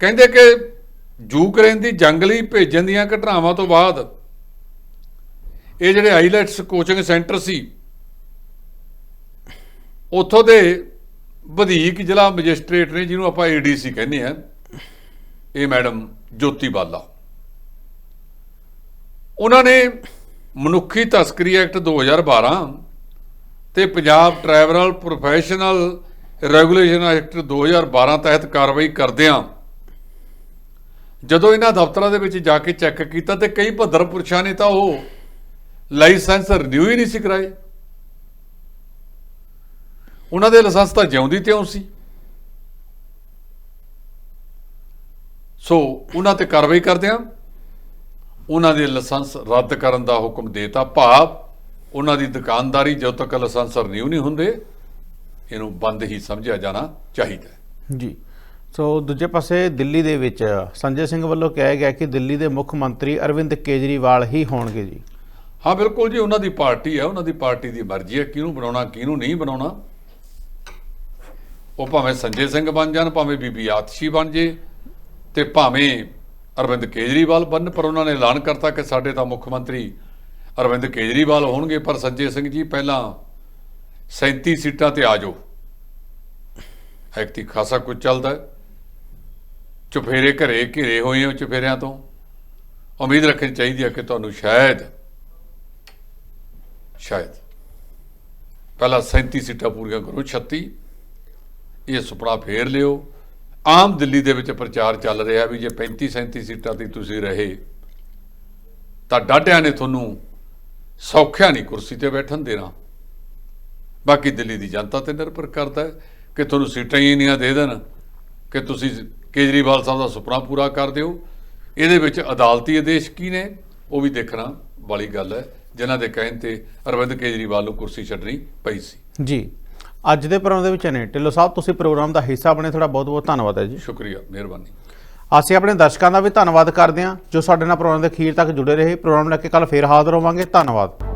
ਕਹਿੰਦੇ ਕਿ ਯੂਕਰੇਨ ਦੀ ਜੰਗ ਲਈ ਭੇਜਣ ਦੀਆਂ ਘਟਨਾਵਾਂ ਤੋਂ ਬਾਅਦ ਇਹ ਜਿਹੜੇ ਆਈਲੈਟਸ ਕੋਚਿੰਗ ਸੈਂਟਰ ਸੀ, ਉੱਥੋਂ ਦੇ ਵਧੀਕ ਜ਼ਿਲ੍ਹਾ ਮੈਜਿਸਟ੍ਰੇਟ ਨੇ, ਜਿਹਨੂੰ ਆਪਾਂ ਏਡੀਸੀ ਕਹਿੰਦੇ ਆ ਇਹ ਮੈਡਮ ਜੋਤੀ ਬਾਲਾ। ਉਹਨਾਂ ਨੇ ਮਨੁੱਖੀ ਤਸਕਰੀ ਐਕਟ 2012 ਤੇ Punjab travel professional regulation act 2012 ਤਹਿਤ ਕਾਰਵਾਈ ਕਰਦਿਆਂ ਜਦੋਂ ਇਹਨਾਂ ਦਫ਼ਤਰਾਂ ਦੇ ਵਿੱਚ ਜਾ ਕੇ ਚੈੱਕ ਕੀਤਾ ਤੇ ਕਈ ਭੱਦਰ ਪੁਰਸ਼ਾਂ ਨੇ ਤਾਂ ਉਹ ਲਾਇਸੈਂਸ ਰਿਨਿਊ ਹੀ ਨਹੀਂ ਸੀ ਕਰਾਏ। ਉਹਨਾਂ ਦੇ ਲਾਇਸੈਂਸ ਤਾਂ ਜਿਉਂਦੀ ਤਿਉਂ ਸੀ। ਸੋ ਉਹਨਾਂ ਤੇ ਕਾਰਵਾਈ ਕਰਦਿਆਂ ਉਹਨਾਂ ਦੇ ਲਾਇਸੈਂਸ ਰੱਦ ਕਰਨ ਦਾ ਹੁਕਮ ਦੇਤਾ ਭਾਵ ਉਹਨਾਂ ਦੀ ਦੁਕਾਨਦਾਰੀ ਜਦੋਂ ਤੱਕ ਲਾਇਸੈਂਸ ਰਿਨਿਊ ਨਹੀਂ ਹੁੰਦੇ, ਇਹਨੂੰ ਬੰਦ ਹੀ ਸਮਝਿਆ ਜਾਣਾ ਚਾਹੀਦਾ ਜੀ। ਸੋ ਦੂਜੇ ਪਾਸੇ ਦਿੱਲੀ ਦੇ ਵਿੱਚ ਸੰਜੇ ਸਿੰਘ ਵੱਲੋਂ ਕਿਹਾ ਗਿਆ ਕਿ ਦਿੱਲੀ ਦੇ ਮੁੱਖ ਮੰਤਰੀ ਅਰਵਿੰਦ ਕੇਜਰੀਵਾਲ ਹੀ ਹੋਣਗੇ ਜੀ। ਹਾਂ, ਬਿਲਕੁਲ ਜੀ, ਉਹਨਾਂ ਦੀ ਪਾਰਟੀ ਹੈ, ਉਹਨਾਂ ਦੀ ਪਾਰਟੀ ਦੀ ਮਰਜ਼ੀ ਹੈ, ਕਿਹਨੂੰ ਬਣਾਉਣਾ, ਕਿਹਨੂੰ ਨਹੀਂ ਬਣਾਉਣਾ। ਉਹ ਭਾਵੇਂ ਸੰਜੇ ਸਿੰਘ ਬਣ ਜਾਣ, ਭਾਵੇਂ ਬੀਬੀ ਆਤਸ਼ੀ ਬਣ ਜੇ, ਤੇ ਭਾਵੇਂ ਅਰਵਿੰਦ ਕੇਜਰੀਵਾਲ ਬਣ ਪਰ ਉਹਨਾਂ ਨੇ ਐਲਾਨ ਕਰਤਾ ਕਿ ਸਾਡੇ ਤਾਂ ਮੁੱਖ ਮੰਤਰੀ ਅਰਵਿੰਦ ਕੇਜਰੀਵਾਲ ਹੋਣਗੇ, ਪਰ ਸੰਜੇ ਸਿੰਘ ਜੀ, ਪਹਿਲਾਂ 37 ਸੀਟਾਂ ਤੇ ਆ ਜਾਓ। ਐਕਤੀ ਖਾਸਾ ਕੁਝ ਚੱਲਦਾ ਹੈ। ਚੁਫੇਰੇ ਘਰੇ ਘਿਰੇ ਹੋਏ ਹੋ ਚੁਫੇਰਿਆਂ ਤੋਂ। ਉਮੀਦ ਰੱਖਣੀ ਚਾਹੀਦੀ ਹੈ ਕਿ ਤੁਹਾਨੂੰ ਸ਼ਾਇਦ ਸ਼ਾਇਦ। ਪਹਿਲਾਂ 37 ਸੀਟਾਂ ਪੂਰੀਆਂ ਕਰੋ 36 ਇਹ ਸੁਪਨਾ ਫੇਰ ਲਿਓ। ਆਮ ਦਿੱਲੀ ਦੇ ਵਿੱਚ ਪ੍ਰਚਾਰ ਚੱਲ ਰਿਹਾ ਵੀ ਜੇ 35 37 ਸੀਟਾਂ ਤੇ ਤੁਸੀਂ ਰਹੇ, ਤਾਂ ਡਾਢਿਆਂ ਨੇ ਤੁਹਾਨੂੰ ਸੌਖਿਆ ਨਹੀਂ ਕੁਰਸੀ ਤੇ ਬੈਠਣ ਦੇਣਾ। ਬਾਕੀ ਦਿੱਲੀ ਦੀ ਜਨਤਾ ਤੇ ਨਿਰਭਰ ਕਰਦਾ ਹੈ ਕਿ ਤੁਹਾਨੂੰ ਸੀਟਾਂ ਹੀ ਇੰਨੀਆਂ ਦੇ ਦੇਣ ਕਿ ਤੁਸੀਂ ਕੇਜਰੀਵਾਲ ਸਾਹਿਬ ਦਾ ਸੁਪਨਾ ਪੂਰਾ ਕਰ ਦਿਓ। ਇਹਦੇ ਵਿੱਚ ਅਦਾਲਤੀ ਆਦੇਸ਼ ਕੀ ਨੇ? ਉਹ ਵੀ ਦੇਖਣਾ ਵਾਲੀ ਗੱਲ ਹੈ। ਜਿਨ੍ਹਾਂ ਦੇ ਕਹਿਣ ਤੇ ਅਰਵਿੰਦ ਕੇਜਰੀਵਾਲ ਨੂੰ ਕੁਰਸੀ ਛੱਡਣੀ ਪਈ ਸੀ। ਜੀ। ਅੱਜ ਦੇ ਪ੍ਰੋਗਰਾਮ ਦੇ ਵਿੱਚ ਨੇ। ਢਿੱਲੋਂ ਸਾਹਿਬ ਤੁਸੀਂ ਪ੍ਰੋਗਰਾਮ ਦਾ ਹਿੱਸਾ ਬਣੇ। ਤੁਹਾਡਾ ਬਹੁਤ ਬਹੁਤ ਧੰਨਵਾਦ ਹੈ ਜੀ। ਸ਼ੁਕਰੀਆ ਮਿਹਰਬਾਨੀ। ਅਸੀਂ ਆਪਣੇ ਦਰਸ਼ਕਾਂ ਦਾ ਵੀ ਧੰਨਵਾਦ ਕਰਦੇ ਹਾਂ ਜੋ ਸਾਡੇ ਨਾਲ ਪ੍ਰੋਗਰਾਮ ਦੇ ਅਖੀਰ ਤੱਕ ਜੁੜੇ ਰਹੇ। ਪ੍ਰੋਗਰਾਮ ਲੈ ਕੇ ਕੱਲ ਫੇਰ ਹਾਜ਼ਰ ਹੋਵਾਂਗੇ। ਧੰਨਵਾਦ।